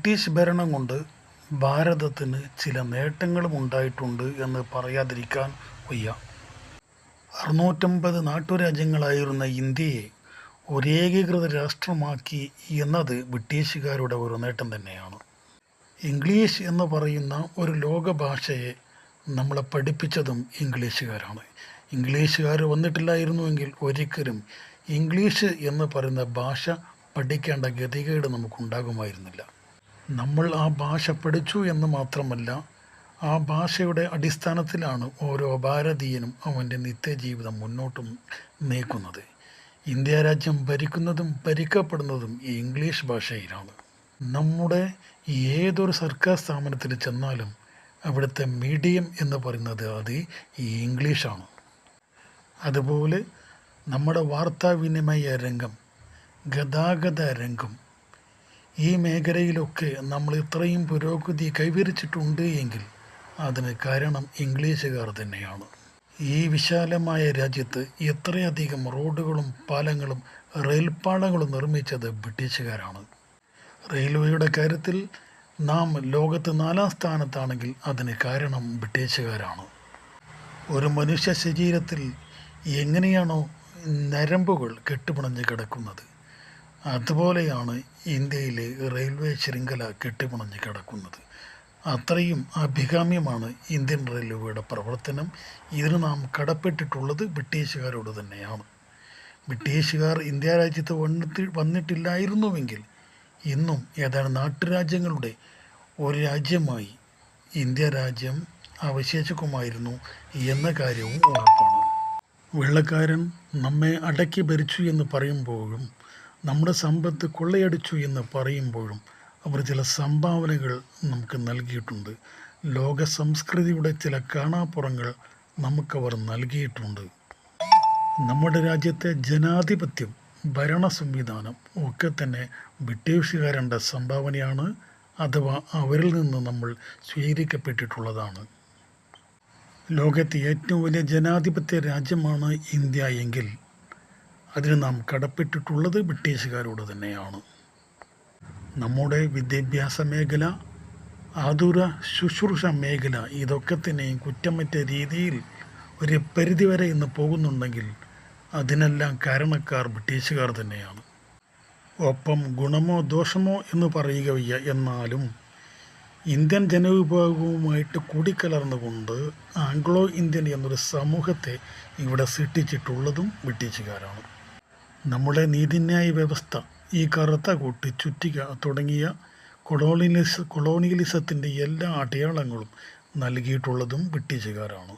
British ഭരണം കൊണ്ട് ഭാരതത്തിന് ചില നേട്ടങ്ങളും ഉണ്ടായിട്ടുണ്ട് എന്ന് പറയാതിരിക്കാൻ വയ്യ. അറുന്നൂറ്റമ്പത് നാട്ടുരാജ്യങ്ങളായിരുന്ന ഇന്ത്യയെ ഒരേകീകൃത രാഷ്ട്രമാക്കി എന്നത് ബ്രിട്ടീഷുകാരുടെ ഒരു നേട്ടം തന്നെയാണ്. ഇംഗ്ലീഷ് എന്ന് പറയുന്ന ഒരു ലോക ഭാഷയെ നമ്മളെ പഠിപ്പിച്ചതും ഇംഗ്ലീഷുകാരാണ്. ഇംഗ്ലീഷുകാർ വന്നിട്ടില്ലായിരുന്നുവെങ്കിൽ ഒരിക്കലും ഇംഗ്ലീഷ് എന്ന് പറയുന്ന ഭാഷ പഠിക്കേണ്ട ഗതികേട് നമുക്കുണ്ടാകുമായിരുന്നില്ല. നമ്മൾ ആ ഭാഷ പഠിച്ചു എന്ന് മാത്രമല്ല ആ ഭാഷയുടെ അടിസ്ഥാനത്തിലാണ് ഓരോ ഭാരതീയനും അവന്റെ നിത്യജീവിതം മുന്നോട്ടും നീക്കുന്നത്. ഇന്ത്യ രാജ്യം ഭരിക്കുന്നതും ഭരിക്കപ്പെടുന്നതും ഇംഗ്ലീഷ് ഭാഷയിലാണ്. നമ്മുടെ ഏതൊരു സർക്കാർ സ്ഥാപനത്തിൽ ചെന്നാലും അവിടുത്തെ മീഡിയം എന്ന് പറയുന്നത് അത് ഇംഗ്ലീഷാണ്. അതുപോലെ നമ്മുടെ വാർത്താവിനിമയ രംഗം ഗതാഗത രംഗം ഈ മേഖലയിലൊക്കെ നമ്മൾ ഇത്രയും പുരോഗതി കൈവരിച്ചിട്ടുണ്ട് എങ്കിൽ അതിന് കാരണം ഇംഗ്ലീഷുകാർ തന്നെയാണ്. ഈ വിശാലമായ രാജ്യത്ത് എത്രയധികം റോഡുകളും പാലങ്ങളും റെയിൽപ്പാളങ്ങളും നിർമ്മിച്ചത് ബ്രിട്ടീഷുകാരാണ്. റെയിൽവേയുടെ കാര്യത്തിൽ നാം ലോകത്ത് നാലാം സ്ഥാനത്താണെങ്കിൽ അതിന് കാരണം ബ്രിട്ടീഷുകാരാണ്. ഒരു മനുഷ്യ ശരീരത്തിൽ എങ്ങനെയാണോ നരമ്പുകൾ കെട്ടുപിണഞ്ഞ് കിടക്കുന്നത്? അതുപോലെയാണ് ഇന്ത്യയിലെ റെയിൽവേ ശൃംഖല കെട്ടിപ്പണഞ്ഞ് കിടക്കുന്നത്. അത്രയും അഭികാമ്യമാണ് ഇന്ത്യൻ റെയിൽവേയുടെ പ്രവർത്തനം. ഇതിന് നാം കടപ്പെട്ടിട്ടുള്ളത് ബ്രിട്ടീഷുകാരോട് തന്നെയാണ്. ബ്രിട്ടീഷുകാർ ഇന്ത്യ രാജ്യത്ത് വന്നിട്ട് വന്നിട്ടില്ലായിരുന്നുവെങ്കിൽ ഇന്നും ഏതാണ്ട് നാട്ടുരാജ്യങ്ങളുടെ ഒരു രാജ്യമായി ഇന്ത്യ രാജ്യം അവശേഷിക്കുമായിരുന്നു എന്ന കാര്യവും ഉറപ്പാണ്. വെള്ളക്കാരൻ നമ്മെ അടക്കി ഭരിച്ചു എന്ന് പറയുമ്പോഴും നമ്മുടെ സമ്പത്ത് കൊള്ളയടിച്ചു എന്ന് പറയുമ്പോഴും അവർ ചില സംഭാവനകൾ നമുക്ക് നൽകിയിട്ടുണ്ട്. ലോക സംസ്കൃതിയുടെ ചില കാണാപ്പുറങ്ങൾ നമുക്കവർ നൽകിയിട്ടുണ്ട്. നമ്മുടെ രാജ്യത്തെ ജനാധിപത്യം ഭരണ സംവിധാനം ഒക്കെ തന്നെ ബ്രിട്ടീഷുകാരുടെ സംഭാവനയാണ് അഥവാ അവരിൽ നിന്ന് നമ്മൾ സ്വീകരിക്കപ്പെട്ടിട്ടുള്ളതാണ്. ലോകത്തെ ഏറ്റവും വലിയ ജനാധിപത്യ രാജ്യമാണ് ഇന്ത്യ എങ്കിൽ അതിന് നാം കടപ്പെട്ടിട്ടുള്ളത് ബ്രിട്ടീഷുകാരോട് തന്നെയാണ്. നമ്മുടെ വിദ്യാഭ്യാസ മേഖല ആതുര ശുശ്രൂഷ മേഖല ഇതൊക്കെ തന്നെയും കുറ്റമറ്റ രീതിയിൽ ഒരു പരിധിവരെ ഇന്ന് പോകുന്നുണ്ടെങ്കിൽ അതിനെല്ലാം കാരണക്കാർ ബ്രിട്ടീഷുകാർ തന്നെയാണ്. ഒപ്പം ഗുണമോ ദോഷമോ എന്ന് പറയുക വയ്യ. എന്നാലും ഇന്ത്യൻ ജനവിഭാഗവുമായിട്ട് കൂടിക്കലർന്നുകൊണ്ട് ആംഗ്ലോ ഇന്ത്യൻ എന്നൊരു സമൂഹത്തെ ഇവിടെ സൃഷ്ടിച്ചിട്ടുള്ളതും ബ്രിട്ടീഷുകാരാണ്. നമ്മുടെ നീതിന്യായ വ്യവസ്ഥ ഈ കറുത്ത കൂട്ടി ചുറ്റിക തുടങ്ങിയ കൊളോണിയലിസ കൊളോണിയലിസത്തിന്റെ എല്ലാ അടയാളങ്ങളും നൽകിയിട്ടുള്ളതും ബ്രിട്ടീഷുകാരാണ്.